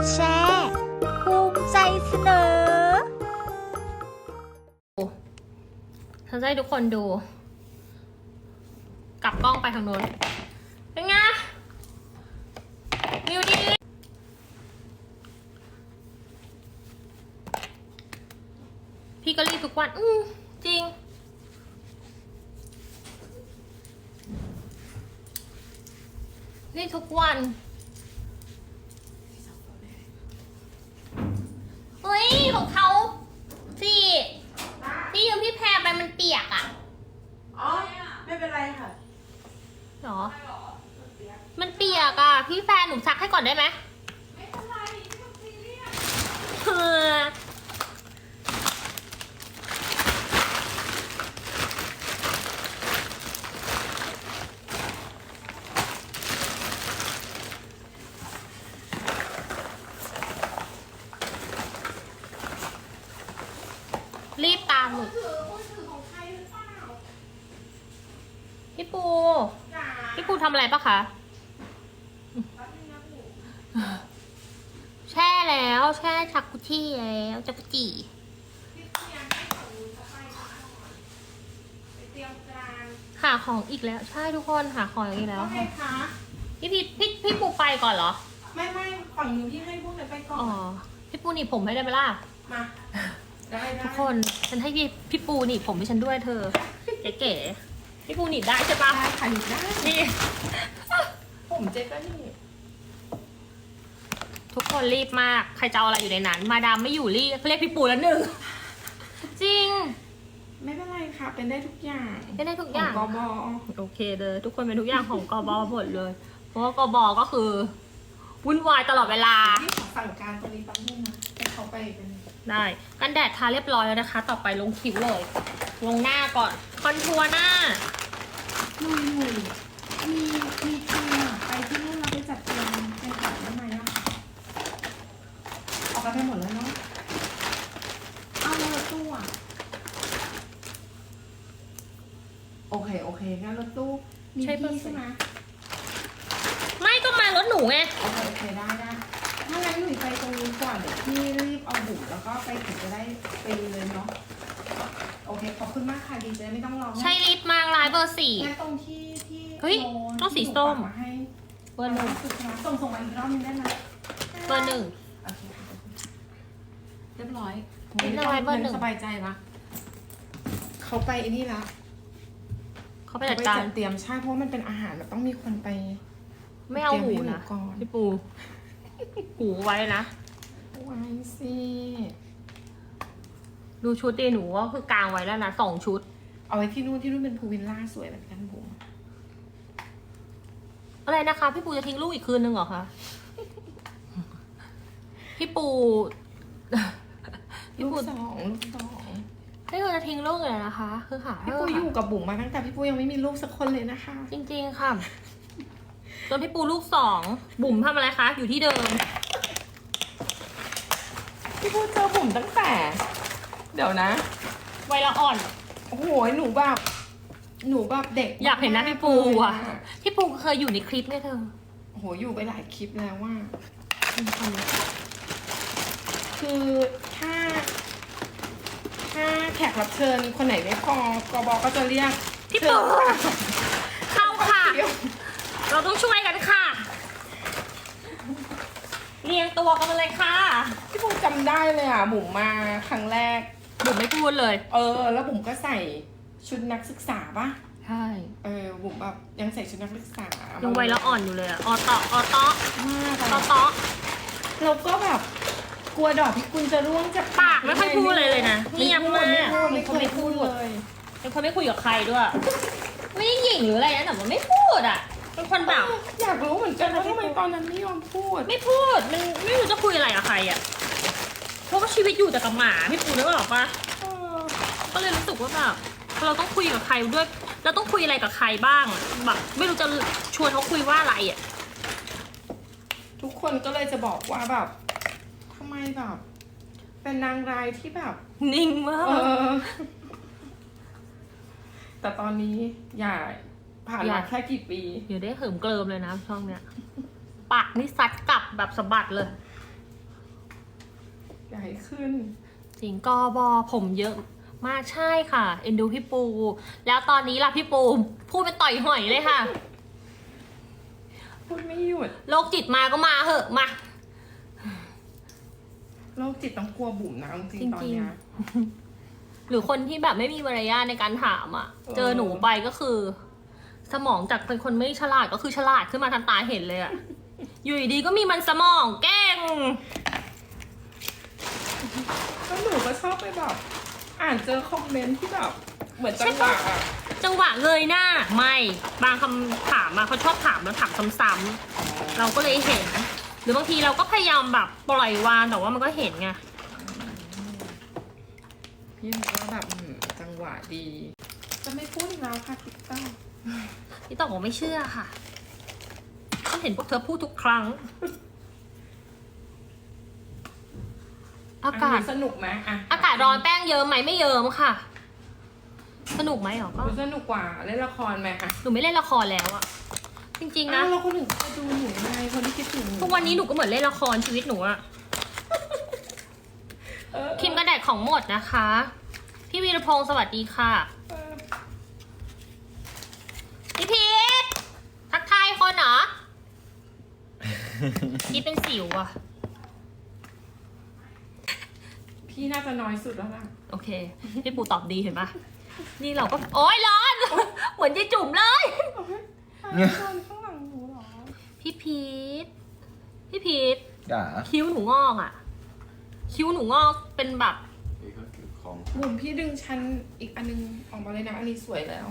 ดแชร์ภูมิใจเสนอฉันจะให้ทุกคนดู กลับกล้องไปทางโน้น เป็นไงมิวดีพี่ก็รีบทุกวัน อืมจริง รีบทุกวัน เฮ้ย ของเขาสิที่ยืมพี่แพรไปมันเปียกอะ อ๋อ ไม่เป็นไรค่ะ หรอ มันเปียกอะ พี่แฟนหนูซั กให้ก่อนได้ไหมไม่เป็นไรไม่ต้องซีเรียสเออรีบตามหนูถือมือถือของใครหรือเปล่าพี่ปูจ๋าพี่ปูทำอะไรปะคะ แป๊บนึงนะหนู แช่แล้วแช่ชักกุชี่แล้วจักกุจีพี่เตรียมให้ของหนูจะไปก่อนไปเตรียมจานหาของอีกแล้ว ใช่ทุกคนหาของอีกแล้วว่าไงคะพี่พี่พี่พี่ปูไปก่อนเหรอ ไม่ไม่ฝั่งหนูที่ให้พวกนั้นไปก่ออ๋อนพี่ปูหนีบผมให้ได้ไหมล่ะ มาได้ได้ทุกคนฉันให้พี่พี่ปูหนีบผมให้ฉันด้วยเธอ เก๋ๆพี่ปูหนีบได้ใช่ปะได้ค่ะหนูได้นี่ผมเจ๊ก็นี่ ทุกคนรีบมาก ใครจะเอาอะไรอยู่ในนั้น มาดามไม่อยู่รีบเรียกพี่ปูแล้วหนึ่ง จริง ไม่เป็นไรค่ะ เป็นได้ทุกอย่างเป็นได้ทุกอย่างขกบโอเคเลยทุกคนเป็นทุกอย่างของกบหมดเลย เพราะว่ากบก็คือวุ่นวายตลอดเวลา ที่ขอสั่งการตรงนี้แป๊บนึงนะให้เขาไปเป็นได้กันแดดทาเรียบร้อยแล้วนะคะ ต่อไปลงคิ้วเลย ลงหน้าก่อน คอนทัวร์หน้า หนุ่ยหนุ่ยมีมีทีมอะไปที่นู่นเราไปจัดเตรียมเป็นของได้ไหมอะออ กกันไปหมดแล้วเนาะเอาแล้วรถตู้อะโอเค โอเคงั้นรถตู้มีใช่ปะ พี่ใช่ไหมไม่ก็มารถหนูไง โอเคโอเคได้ได้ถ้างั้นหนุ่ยไปตรงนี้ก่อนเดี๋ยวพี่รีบเอาบุ๋มแล้วก็ไปถึงจะได้ไปเลยเนาะโอเคขอบคุณมากค่ะดีเจไม่ต้องรอใช่ลิฟต์มาลายเบอร์สี่ งั้นตรงที่ที่เฮ้ยโน้นต้องสีที่หนูส้มฝากาให้เบอร์หนึ่งสุดนะส่งส่งมาอีกรอบนึงได้ไหมเบอร์หนึ่ง โอเคค่ะ เรียบร้อยเป็นอะไรเบอร์หนึ่ง สบายใจละเขาไปไอ้นี่ละเขาไปจัดการ เตรียมใช่เพราะว่ามันเป็นอาหารมันต้องมีคนไปไม่เอาหูเตรียมให้หนูนะก่อนพี่ปู หูไว้นะ ไว้สิดูชุดดีหนูก็คือกางไว้แล้วนะสองชุด เอาไว้ที่นู่นที่นู่นเป็นพูลวิลล่าสวยเหมือนกันบุ๋มอะไรนะคะ พี่ปูจะทิ้งลูกอีกคืนนึงเหรอคะ พี่ปู พี่ลูกปูสองลูกสองพี่ปูจะทิ้งลูกเลยนะคะ คือหาพี่เถปูอะอยู่ค่ะกับบุ๋มมาตั้งแต่พี่ปูยังไม่มีลูกสักคนเลยนะคะ จริงๆค่ะจนพี่ปูลูกสองบุ๋มทำอะไรคะ อยู่ที่เดิม พี่ปูเจอบุ๋มตั้งแต่ เดี๋ยวนะไวละอ่อน โอ้โหหนูแบบหนูแบบเด็กอยากเห็นหน้าพี่ปูอะ มากเลยพี่ปูเคยอยู่ในคลิปไงเธอ โอ้โหอยู่ไปหลายคลิปแล้วว่า คือถ้า ถ้าแขกรับเชิญคนไหนไม่พอกบก็จะเรียกพี่ปูเข้าค่ะ เดี๋ยวเราต้องช่วยกันค่ะ เรียงตัวกันมาเลยค่ะพี่ปูจำได้เลยอะบุ๋มมาครั้งแรก บุ๋มไม่พูดเลย เออ แล้วบุ๋มก็ใส่ชุดนักศึกษาปะใช่เออบุ๋มแบบยังใส่ชุดนักศึกษายัยังไวละอ่อนอยู่เลยอะออตอออตอมากอออะตอเราก็แบบ กลัวดอกพิกุลจะร่วงจากปากไม่ค่อยพูดเลยเลยนะเงียบมาก ไม่พูดไม่เคยพูดเลย เป็นคนไม่คุยกับใครด้วย ไม่ได้หยิ่งหรืออะไรนะแต่ว่าไม่พูดอะ เป็นคนแบบอยากรู้เหมือนกันว่าทำไมตอนนั้นไม่ยอมพูด ไม่พูด มันไม่รู้จะคุยอะไรกับใครอะ เพราะว่าชีวิตอยู่แต่กับหมาพี่ปูนึกออกปะเออก็เลยรู้สึกว่าแบบเราต้องคุยกับใครด้วย เราต้องคุยอะไรกับใครบ้างอะแบบไม่รู้จะชวนเขาคุยว่าอะไรอะ ทุกคนก็เลยจะบอกว่าแบบทำไมแบบ เป็นนางร้ายที่แบบ นิ่งมาเอกอ แต่ตอนนี้อย่าผ่านอย่ามาแค่กี่ปีเดี๋ยวได้เหิมเกลิมเลยนะช่องเนี้ยปากนี่ซัดกลับแบบสะบัดเลยใหญ่ขึ้น จริงกอบอผมเยอะ มากใช่ค่ะ เอ็นดูพี่ปู แล้วตอนนี้ล่ะพี่ปู พูดเป็นต่อยหอยเลยค่ะ พูดไม่หยุด โรคจิตมาก็มาเหอะมา โรคจิตต้องกลัวบุ๋มนะจริงจริงๆๆตอนเนี้ย หรือคนที่แบบไม่มีมารยาทในการถามอะ เออ เจอหนูไปก็คือ สมองจากเป็นคนไม่ฉลาดก็คือฉลาดขึ้นมาทันตาเห็นเลยอะ อยู่ดีๆก็มีมันสมองแกล้งก็หนูก็ชอบไปแบบ อ่านเจอคอมเมนต์ที่แบบ เหมือนจังหวะอะจังหวะเงยหน้า ไม่ บางคำถามอะเขาชอบถามแล้วถามซ้ำๆเราก็เลยเห็นห รือบางทีเราก็พยายามแบบปล่อยวางแต่ว่ามันก็เห็นไงพี่หนูก็แบบอืมจังหวะดี จะไม่พูดอีกแล้วค่ะติ๊กต็อกพี่ต่อบอกไม่เชื่อค่ะฉันเห็นพวกเธอพูดทุกครั้ง อากาศสนุกไหมอะอากาศร้อนแป้งเยิ้มไหมไม่เยิ้มค่ะ สนุกไหมหรอก็ดูสนุกกว่าเล่นละครไหมอะหนูไม่เล่นละครแล้วอะ จริงๆอ้านะวเราคนถึงจะดูหนูไงคนที่คิดถึงหนูทุกวันนี้หนูก็เหมือนเล่นละครชีวิตหนูอะเออครีมกันแดดของหมดนะคะ พี่วีรพงศ์สวัสดีค่ะ เออพี่พีททักทายคนเหรอ พีทเป็นสิวอะพี่น่าจะน้อยสุดแล้วล่ะโอเค พี่ปูตอบดีเห็นปะนี่เราก็ โอ๊ยร้อน เหมือนยายจุ่มเลย เนี่ย คนข้างหลังหนูเหรอพี่พีทพี่พีทจ๋าคิ้วหนูงอกอะคิ้วหนูงอกเป็นแบบพี่ก็เก็บของบุ๋มพี่ดึงชั้นอีกอันนึงออกมาเลยนะ อันนี้สวยแล้ว